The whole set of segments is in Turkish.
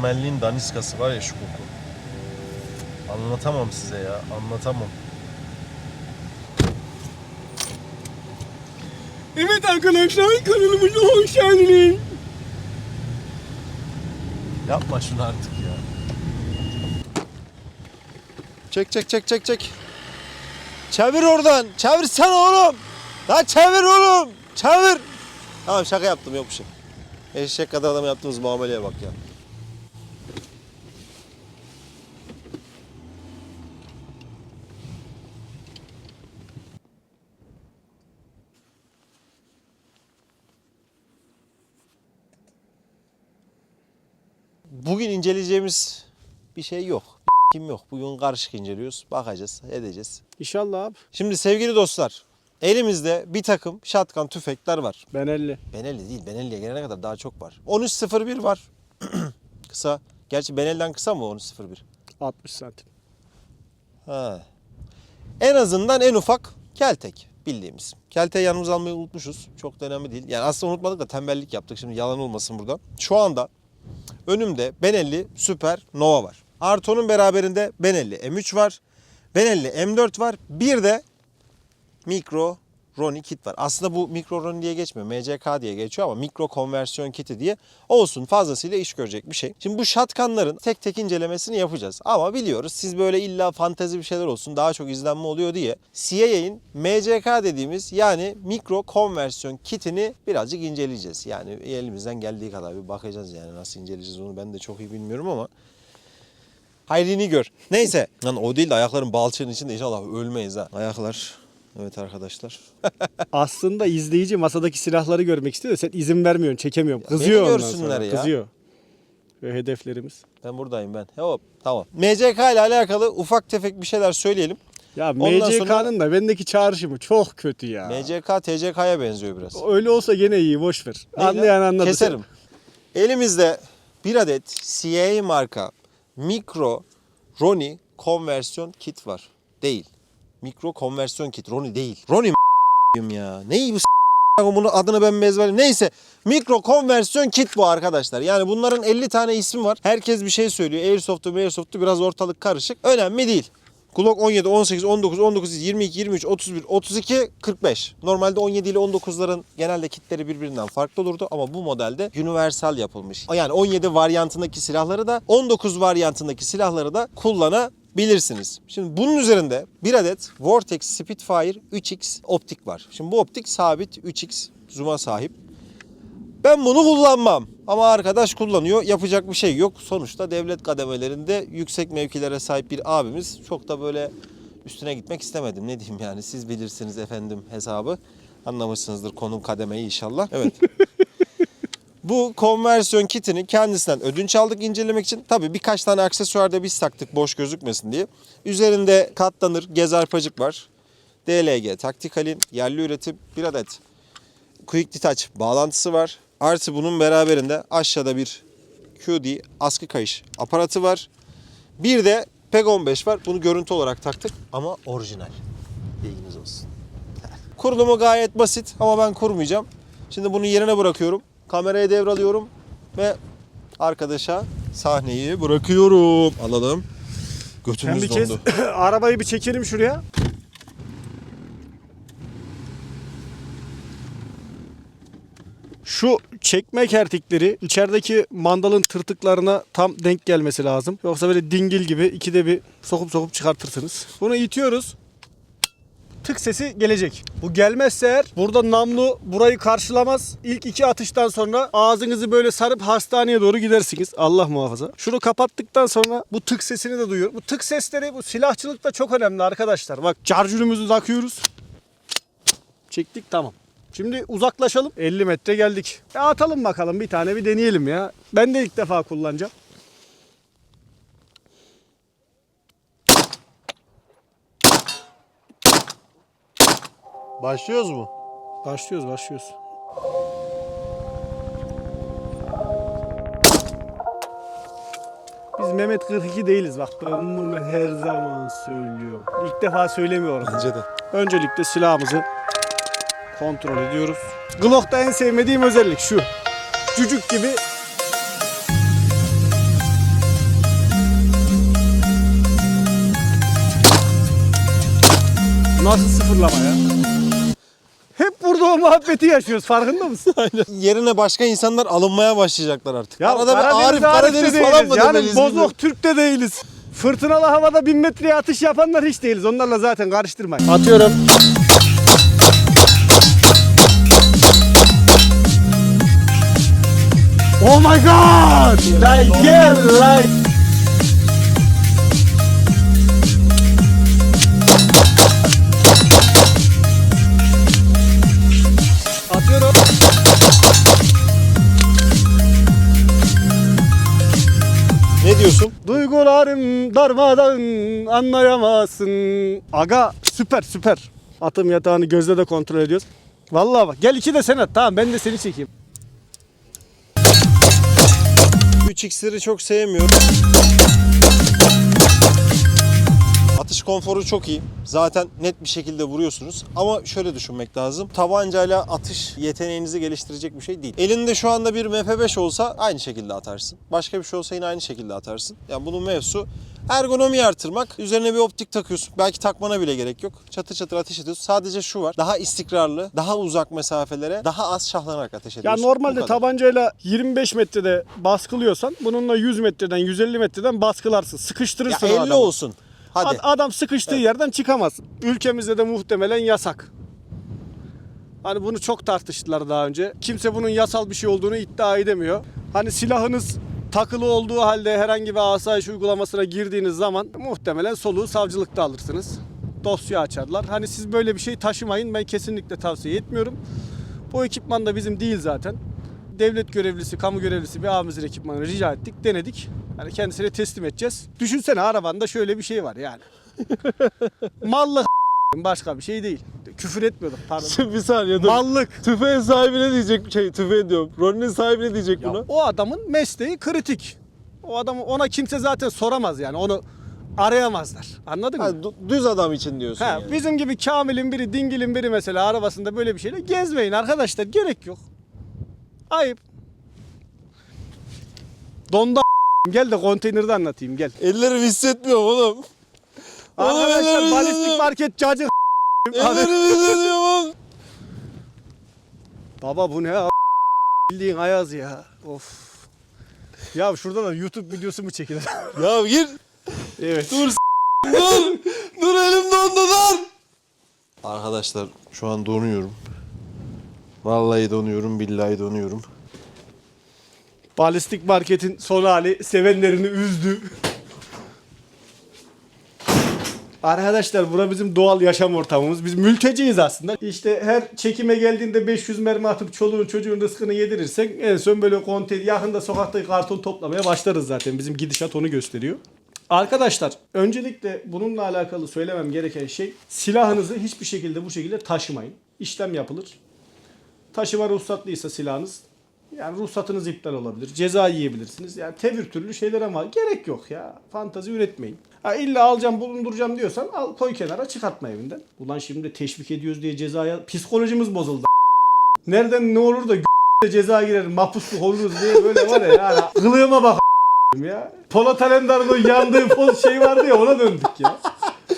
mükemmelliğin daniskası var ya şu koku. Anlatamam size ya, anlatamam. Evet arkadaşlar kanalımıza hoş geldiniz. Yapma şunu artık ya. Çek çek çek çek çek. Çevir oradan. Çevirsene oğlum. Lan çevir oğlum. Çevir. Tamam şaka yaptım yok bir şey. Eşek kadar adam yaptığımız muameleye bak ya. Bugün inceleyeceğimiz bir şey yok. Kim yok. Bugün karışık inceliyoruz. Bakacağız, edeceğiz. İnşallah abi. Şimdi sevgili dostlar, elimizde bir takım şatkan tüfekler var. Ben 50. Benelli değil, Benelli'ye gelene kadar daha çok var. 1301 var. kısa. Gerçi Benelli'den kısa mı 1301? 60 santim. Ha. En azından en ufak Keltek bildiğimiz. Kelteği yanımıza almayı unutmuşuz. Çok da önemli değil. Yani aslında unutmadık da tembellik yaptık. Şimdi yalan olmasın burada. Şu anda önümde Benelli Süper Nova var. Arto'nun beraberinde Benelli M3 var. Benelli M4 var. Bir de Mikro Roni kit var. Aslında bu Mikro Roni diye geçmiyor. MCK diye geçiyor ama mikro konversiyon kiti diye olsun fazlasıyla iş görecek bir şey. Şimdi bu şatkanların tek tek incelemesini yapacağız. Ama biliyoruz siz böyle illa fantezi bir şeyler olsun daha çok izlenme oluyor diye CIA'in MCK dediğimiz yani mikro konversiyon kitini birazcık inceleyeceğiz. Yani elimizden geldiği kadar bir bakacağız yani nasıl inceleyeceğiz onu ben de çok iyi bilmiyorum ama hayrını gör. Neyse. Lan o değil de ayakların balçığın içinde inşallah ölmeyiz ha. Ayaklar. Evet arkadaşlar. Aslında izleyici masadaki silahları görmek istiyor da sen izin vermiyorsun, çekemiyorum. beni Kızıyor ondan görsünler sonra. ya. Kızıyor. Ve hedeflerimiz. Ben buradayım ben. Hop tamam. MCK ile alakalı ufak tefek bir şeyler söyleyelim. Ya Ondan MCK'nın da bendeki çağrışımı çok kötü ya. MCK TCK'ya benziyor biraz. Öyle olsa gene iyi boş ver. Neyle? Anlayan anladı. Keserim. Elimizde bir adet CA marka Mikro Roni konversiyon kit var. Değil. Mikro konversiyon kit. Roni değil. Roni m- ya. Neyi bu bunun adını ben ezberledim. Neyse. Mikro konversiyon kit bu arkadaşlar. Yani bunların 50 tane ismi var. Herkes bir şey söylüyor. Airsoft'u, Airsoft'u biraz ortalık karışık. Önemli değil. Glock 17, 18, 19, 19, 22, 23, 31, 32, 45. Normalde 17 ile 19'ların genelde kitleri birbirinden farklı olurdu ama bu modelde universal yapılmış. Yani 17 varyantındaki silahları da 19 varyantındaki silahları da kullanabilirsiniz. Şimdi bunun üzerinde bir adet Vortex Spitfire 3X optik var. Şimdi bu optik sabit 3X zoom'a sahip. Ben bunu kullanmam. Ama arkadaş kullanıyor. Yapacak bir şey yok. Sonuçta devlet kademelerinde yüksek mevkilere sahip bir abimiz. Çok da böyle üstüne gitmek istemedim. Ne diyeyim yani siz bilirsiniz efendim hesabı. Anlamışsınızdır konum kademeyi inşallah. Evet. Bu konversiyon kitini kendisinden ödünç aldık incelemek için. Tabii birkaç tane aksesuar da biz taktık boş gözükmesin diye. Üzerinde katlanır gezarpacık var. DLG taktikalin yerli üretim bir adet Quick Detach bağlantısı var. Artı bunun beraberinde aşağıda bir QD askı kayış aparatı var. Bir de PEG 15 var. Bunu görüntü olarak taktık ama orijinal. Bilginiz olsun. Kurulumu gayet basit ama ben kurmayacağım. Şimdi bunu yerine bırakıyorum. Kameraya devralıyorum ve arkadaşa sahneyi bırakıyorum. Alalım. Ben Götümüz bir kez dondu. arabayı bir çekelim şuraya. Şu çekme kertikleri içerideki mandalın tırtıklarına tam denk gelmesi lazım. Yoksa böyle dingil gibi ikide bir sokup sokup çıkartırsınız. Bunu itiyoruz. Tık sesi gelecek. Bu gelmezse eğer burada namlu burayı karşılamaz. İlk iki atıştan sonra ağzınızı böyle sarıp hastaneye doğru gidersiniz. Allah muhafaza. Şunu kapattıktan sonra bu tık sesini de duyuyor. Bu tık sesleri bu silahçılıkta çok önemli arkadaşlar. Bak charjörümüzü takıyoruz. Çektik tamam. Şimdi uzaklaşalım. 50 metre geldik. Ya atalım bakalım bir tane bir deneyelim ya. Ben de ilk defa kullanacağım. Başlıyoruz mu? Başlıyoruz, başlıyoruz. Biz Mehmet 42 değiliz bak. Ben bunu her zaman söylüyorum. İlk defa söylemiyorum. Bence de. Öncelikle silahımızı kontrol ediyoruz. Glock'ta en sevmediğim özellik şu. Cücük gibi Nasıl sıfırlama ya? Burada o muhabbeti yaşıyoruz farkında mısın? Yerine başka insanlar alınmaya başlayacaklar artık. Ya Arada bir Arif Arif de Karadeniz değiliz. falan mı yani demeliyiz? bozok bilmiyorum. Türk de değiliz. Fırtınalı havada bin metreye atış yapanlar hiç değiliz. Onlarla zaten karıştırmayın. Atıyorum. Oh my god! Like yeah, like Duygularım darmadağın anlayamazsın. Aga süper süper. Atım yatağını gözle de kontrol ediyoruz. Vallahi bak gel iki de sen at tamam ben de seni çekeyim. 3x'leri çok sevmiyorum. Atış konforu çok iyi. Zaten net bir şekilde vuruyorsunuz. Ama şöyle düşünmek lazım. Tabancayla atış yeteneğinizi geliştirecek bir şey değil. Elinde şu anda bir MP5 olsa aynı şekilde atarsın. Başka bir şey olsa yine aynı şekilde atarsın. Yani bunun mevzusu ergonomiyi artırmak. Üzerine bir optik takıyorsun. Belki takmana bile gerek yok. Çatır çatır ateş ediyorsun. Sadece şu var. Daha istikrarlı, daha uzak mesafelere daha az şahlanarak ateş Ya ediyorsun. Bu normalde tabancayla 25 metrede baskılıyorsan bununla 100 metreden 150 metreden baskılarsın. ya Sıkıştırırsın o 50 adamı. olsun. Hadi. Ad- Adam sıkıştığı yerden çıkamaz. Ülkemizde de muhtemelen yasak. Hani bunu çok tartıştılar daha önce. Kimse bunun yasal bir şey olduğunu iddia edemiyor. Hani silahınız takılı olduğu halde herhangi bir asayiş uygulamasına girdiğiniz zaman muhtemelen soluğu savcılıkta alırsınız. Dosya açarlar. Hani siz böyle bir şey taşımayın. Ben kesinlikle tavsiye etmiyorum. Bu ekipman da bizim değil zaten. Devlet görevlisi, kamu görevlisi bir abimizin ekipmanını rica ettik, denedik. Hani kendisine teslim edeceğiz. Düşünsene arabanda şöyle bir şey var yani. Mallık başka bir şey değil. Küfür etmiyorduk pardon. bir saniye Mallık. Tüfeğin sahibi ne diyecek? Şey tüfeğin diyorum. Ronnie'nin sahibi ne diyecek Ya buna? o adamın mesleği kritik. O adamı ona kimse zaten soramaz yani. Onu arayamazlar. Anladın Ha, mı? du- düz adam için diyorsun Ha, yani. bizim gibi Kamil'in biri, Dingil'in biri mesela arabasında böyle bir şeyle gezmeyin arkadaşlar. Gerek yok. Ayıp. Donda gel de konteynerde anlatayım gel. Ellerim hissetmiyorum oğlum. Arkadaşlar ellerim balistik hissetmiyorum. market cacık. Ellerim hissetmiyorum oğlum. Baba bu ne ya? Bildiğin ayaz ya. Of. Ya şurada da YouTube videosu mu çekilir? Ya gir. evet. Dur dur. Dur elim dondu dur. Arkadaşlar şu an donuyorum. Vallahi donuyorum, billahi donuyorum. Balistik marketin son hali sevenlerini üzdü. Arkadaşlar bura bizim doğal yaşam ortamımız. Biz mülteciyiz aslında. İşte her çekime geldiğinde 500 mermi atıp çoluğun çocuğun rızkını yedirirsek en son böyle konteyner yakında sokaktaki karton toplamaya başlarız zaten. Bizim gidişat onu gösteriyor. Arkadaşlar öncelikle bununla alakalı söylemem gereken şey silahınızı hiçbir şekilde bu şekilde taşımayın. İşlem yapılır. Taşıma ruhsatlıysa silahınız yani ruhsatınız iptal olabilir. Ceza yiyebilirsiniz. Yani tevir türlü şeyler ama gerek yok ya. Fantazi üretmeyin. Ha illa alacağım bulunduracağım diyorsan al koy kenara çıkartma evinden. Ulan şimdi de teşvik ediyoruz diye cezaya psikolojimiz bozuldu. Nereden ne olur da ceza girer mapusluk oluruz diye böyle var ya yani kılığıma bak ya. Polat Alemdar'ın yandığı poz şey vardı ya ona döndük ya.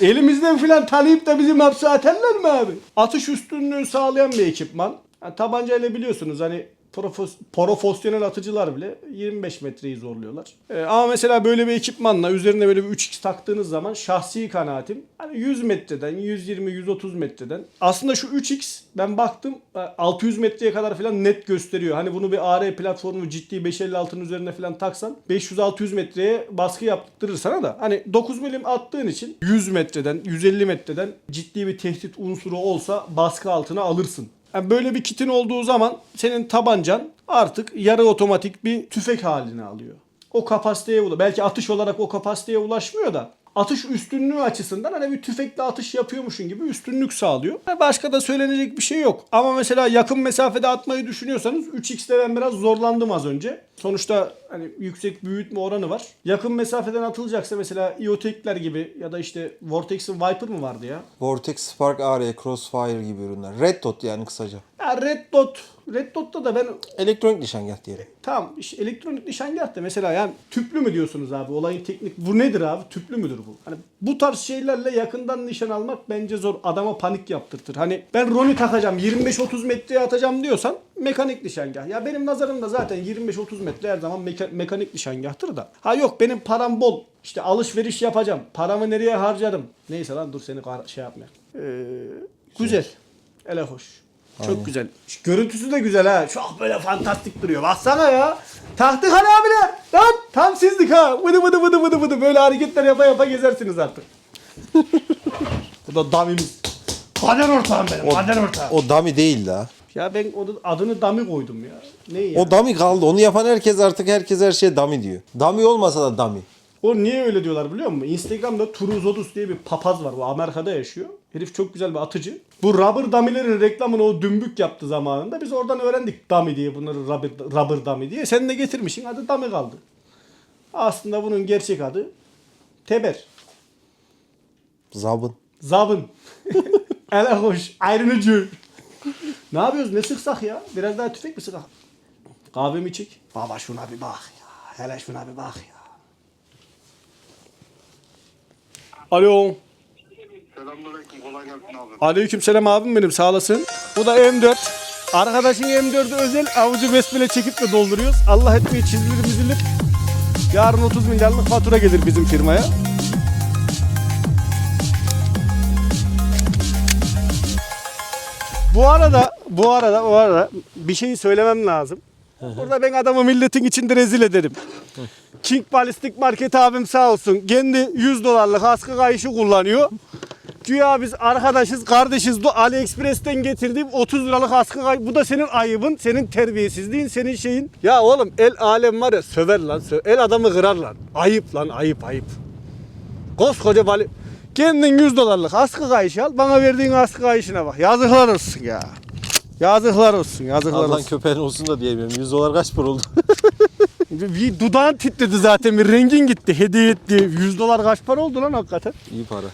Elimizden filan tanıyıp da bizi hapse atarlar mı abi? Atış üstünlüğü sağlayan bir ekipman. Yani tabancayla biliyorsunuz hani profos, profesyonel atıcılar bile 25 metreyi zorluyorlar. Ee, ama mesela böyle bir ekipmanla üzerine böyle bir 3x taktığınız zaman şahsi kanaatim hani 100 metreden 120 130 metreden aslında şu 3x ben baktım e, 600 metreye kadar falan net gösteriyor. Hani bunu bir AR platformu ciddi 556'nın üzerine falan taksan 500-600 metreye baskı yaptırır sana da hani 9 milim attığın için 100 metreden 150 metreden ciddi bir tehdit unsuru olsa baskı altına alırsın. Yani böyle bir kitin olduğu zaman senin tabancan artık yarı otomatik bir tüfek haline alıyor. O kapasiteye ula belki atış olarak o kapasiteye ulaşmıyor da atış üstünlüğü açısından hani bir tüfekle atış yapıyormuşun gibi üstünlük sağlıyor. Başka da söylenecek bir şey yok. Ama mesela yakın mesafede atmayı düşünüyorsanız 3x'te ben biraz zorlandım az önce. Sonuçta hani yüksek büyütme oranı var. Yakın mesafeden atılacaksa mesela IoTech'ler gibi ya da işte Vortex'in Viper mı vardı ya? Vortex, Spark, AR, Crossfire gibi ürünler. Red Dot yani kısaca. Ya Red Dot. Red Dot'ta da ben Elektronik nişangah diyelim. Tamam işte elektronik nişangah da mesela yani tüplü mü diyorsunuz abi olayın teknik bu nedir abi tüplü müdür bu? Hani bu tarz şeylerle yakından nişan almak bence zor adama panik yaptırtır. Hani ben Roni takacağım 25-30 metreye atacağım diyorsan mekanik nişangah. Ya benim nazarımda zaten 25-30 metre her zaman meka- mekanik nişangahtır da. Ha yok benim param bol işte alışveriş yapacağım paramı nereye harcarım. Neyse lan dur seni şey yapma. Ee, güzel. Ele hoş. Çok güzel. Şu Görüntüsü de güzel ha. Çok böyle fantastik duruyor. Baksana ya. Taktık hani abiler. Lan tam sizdik ha. Vıdı vıdı vıdı vıdı vıdı. Böyle hareketler yapa yapa gezersiniz artık. Bu da damimiz. Kader ortağım benim. Kader ortağım. O dummy değil la. Ya ben o adını dami koydum ya. Ne ya? O dummy kaldı. Onu yapan herkes artık herkes her şeye dummy diyor. Dummy olmasa da dummy. O niye öyle diyorlar biliyor musun? Instagram'da Turuzodus diye bir papaz var. O Amerika'da yaşıyor. Herif çok güzel bir atıcı. Bu rubber dummy'lerin reklamını o dümbük yaptı zamanında. Biz oradan öğrendik dummy diye bunları rubber, rubber dummy diye. Sen de getirmişsin adı dummy kaldı. Aslında bunun gerçek adı Teber. Zabın. Zabın. Ele hoş. Ayrınıcı. Ne yapıyoruz? Ne sıksak ya? Biraz daha tüfek mi sıkak? Kahve mi içik? Baba şuna bir bak ya. Hele şuna bir bak ya. Alo. Selamünaleyküm, kolay gelsin abi. Aleykümselam abim benim sağ olasın. Bu da M4. Arkadaşın M4'ü özel avucu besmele çekip de dolduruyoruz. Allah etmeyi çizilir mizilir. Yarın 30 milyarlık fatura gelir bizim firmaya. Bu arada, bu arada, bu arada bir şey söylemem lazım. Burada ben adamı milletin içinde rezil ederim. King Ballistic Market abim sağ olsun. Kendi 100 dolarlık askı kayışı kullanıyor. Güya biz arkadaşız, kardeşiz. Bu AliExpress'ten getirdiğim 30 liralık askı kay- Bu da senin ayıbın, senin terbiyesizliğin, senin şeyin. Ya oğlum el alem var ya söver lan. sö- El adamı kırar lan. Ayıp lan, ayıp ayıp. Koskoca bali... Kendin 100 dolarlık askı kayışı al. Bana verdiğin askı kayışına bak. Yazıklar olsun ya. Yazıklar olsun, yazıklar Allah olsun. köpeğin olsun da diyemiyorum. 100 dolar kaç para oldu? Bir dudağın titredi zaten bir rengin gitti hediye etti. 100 dolar kaç para oldu lan hakikaten. İyi para.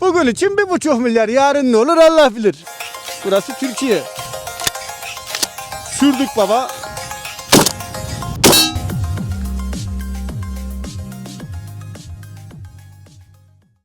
Bugün için bir buçuk milyar yarın ne olur Allah bilir. Burası Türkiye. Sürdük baba.